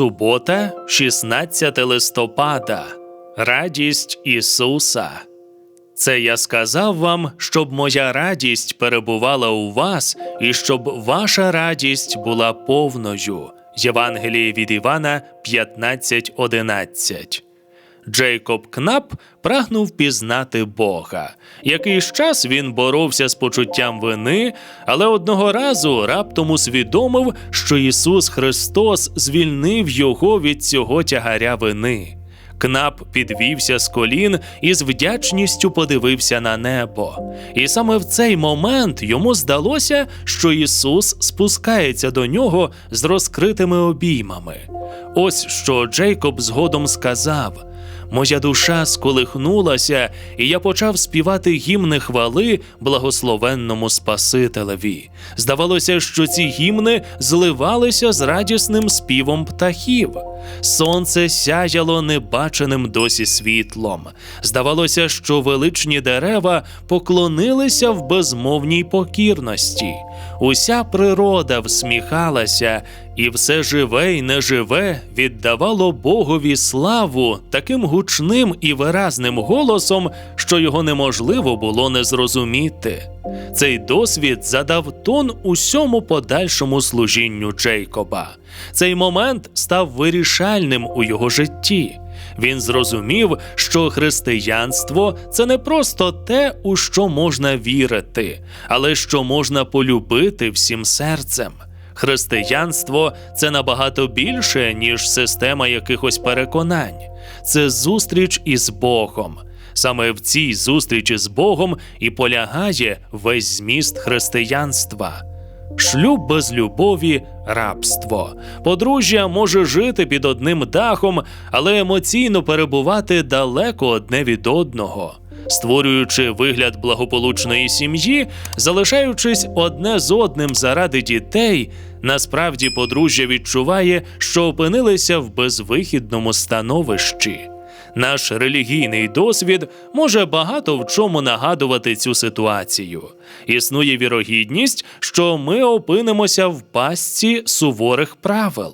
Субота, 16 листопада. Радість Ісуса. Це я сказав вам, щоб моя радість перебувала у вас, і щоб ваша радість була повною. Євангеліє від Івана 15.11. Джейкоб Кнап прагнув пізнати Бога. Якийсь час він боровся з почуттям вини, але одного разу раптом усвідомив, що Ісус Христос звільнив його від цього тягаря вини. Кнап підвівся з колін і з вдячністю подивився на небо. І саме в цей момент йому здалося, що Ісус спускається до нього з розкритими обіймами. Ось що Джейкоб згодом сказав. Моя душа сколихнулася, і я почав співати гімни хвали благословенному Спасителеві. Здавалося, що ці гімни зливалися з радісним співом птахів. Сонце сяяло небаченим досі світлом. Здавалося, що величні дерева поклонилися в безмовній покірності. Уся природа всміхалася, і все живе й неживе віддавало Богові славу таким гучним і виразним голосом, що його неможливо було не зрозуміти. Цей досвід задав тон усьому подальшому служінню Джейкоба. Цей момент став вирішальним у його житті. Він зрозумів, що християнство це не просто те, у що можна вірити, але що можна полюбити всім серцем. Християнство це набагато більше, ніж система якихось переконань. Це зустріч із Богом. Саме в цій зустрічі з Богом і полягає весь зміст християнства. Шлюб без любові рабство. Подружжя може жити під одним дахом, але емоційно перебувати далеко одне від одного. Створюючи вигляд благополучної сім'ї, залишаючись одне з одним заради дітей, насправді подружжя відчуває, що опинилися в безвихідному становищі. Наш релігійний досвід може багато в чому нагадувати цю ситуацію. Існує вірогідність, що ми опинимося в пастці суворих правил.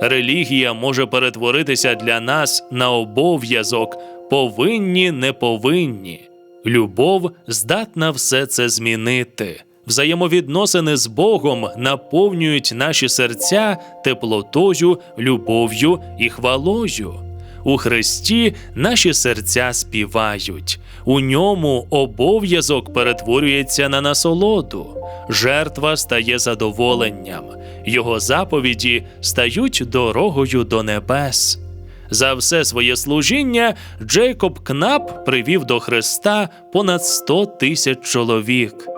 Релігія може перетворитися для нас на обов'язок повинні, не повинні. Любов здатна все це змінити. Взаємовідносини з Богом наповнюють наші серця теплотою, любов'ю і хвалою. У Христі наші серця співають, у ньому обов'язок перетворюється на насолоду, жертва стає задоволенням, його заповіді стають дорогою до небес. За все своє служіння Джейкоб Кнап привів до Христа понад 100 тисяч чоловік.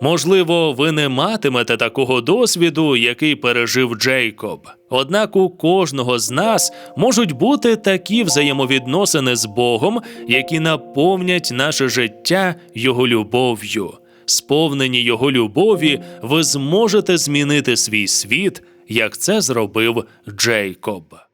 Можливо, ви не матимете такого досвіду, який пережив Джейкоб. Однак у кожного з нас можуть бути такі взаємовідносини з Богом, які наповнять наше життя Його любов'ю. Сповнені Його любові, ви зможете змінити свій світ, як це зробив Джейкоб.